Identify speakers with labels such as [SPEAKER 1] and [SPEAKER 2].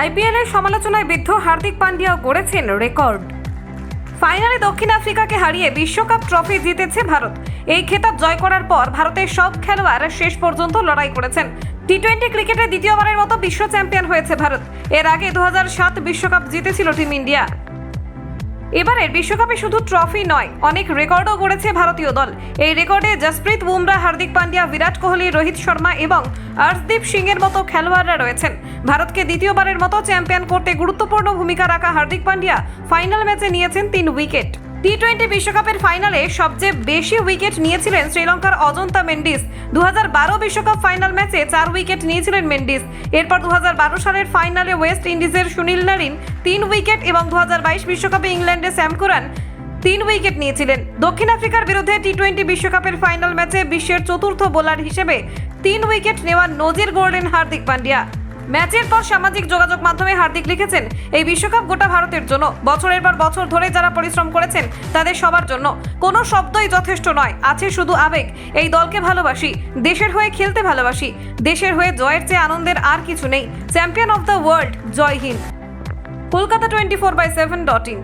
[SPEAKER 1] IPL এর সমালোচনায় বিদ্ধ হার্দিক পান্ডিয়াও গড়েছেন রেকর্ড। ফাইনালে দক্ষিণ আফ্রিকাকে হারিয়ে বিশ্বকাপ ট্রফি জিতেছে ভারত। এই খেতাব জয় করার পর ভারতের সব খেলোয়াড় শেষ পর্যন্ত লড়াই করেছেন। টি টোয়েন্টি ক্রিকেটে দ্বিতীয়বারের মতো বিশ্ব চ্যাম্পিয়ন হয়েছে ভারত। এর আগে দু বিশ্বকাপ জিতেছিল টিম ইন্ডিয়া। এবারের বিশ্বকাপে শুধু ট্রফি নয়, অনেক রেকর্ডও গড়েছে ভারতীয় দল। এই রেকর্ডে জসপ্রীত বুমরা, হার্দিক পান্ডিয়া, বিরাট কোহলি, রোহিত শর্মা এবং হর্ষদীপ সিং এর মতো খেলোয়াড়রা রয়েছেন। ভারতকে দ্বিতীয়বারের মতো চ্যাম্পিয়ন করতে গুরুত্বপূর্ণ ভূমিকা রাখা হার্দিক পান্ডিয়া ফাইনাল ম্যাচে নিয়েছেন তিন উইকেট। টি টোয়েন্টি বিশ্বকাপের ফাইনালে সবচেয়ে বেশি উইকেট নিয়েছিলেন শ্রীলঙ্কার অজন্তা মেন্ডিস। দু বিশ্বকাপ ফাইনাল ম্যাচে চার উইকেট নিয়েছিলেন মেন্ডিস। এরপর দু হাজার বারো সালের ফাইনালে ওয়েস্ট ইন্ডিজের সুনীল নারিন তিন উইকেট এবং দু বিশ্বকাপে ইংল্যান্ডে স্যাম কুরান তিন উইকেট নিয়েছিলেন। দক্ষিণ আফ্রিকার বিরুদ্ধে টি টোয়েন্টি বিশ্বকাপের ফাইনাল ম্যাচে বিশ্বের চতুর্থ বোলার হিসেবে তিন উইকেট নেওয়ার নজির গড়লেন হার্দিক পান্ডিয়া। ম্যাচের পর সামাজিক যোগাযোগ মাধ্যমে হার্দিক লিখেছেন, এই বিশ্বকাপ গোটা ভারতের জন্য। বছরের পর বছর ধরে যারা পরিশ্রম করেছেন, তাদের সবার জন্য। কোনো শব্দই যথেষ্ট নয়। আছে শুধু আবেগ। এই দলকে ভালোবাসি। দেশের হয়ে খেলতে ভালোবাসি। দেশের হয়ে জয়ের চেয়ে আনন্দের আর কিছু নেই। Champion of the world, Jai Hind. Kolkata twenty four by seven dot in.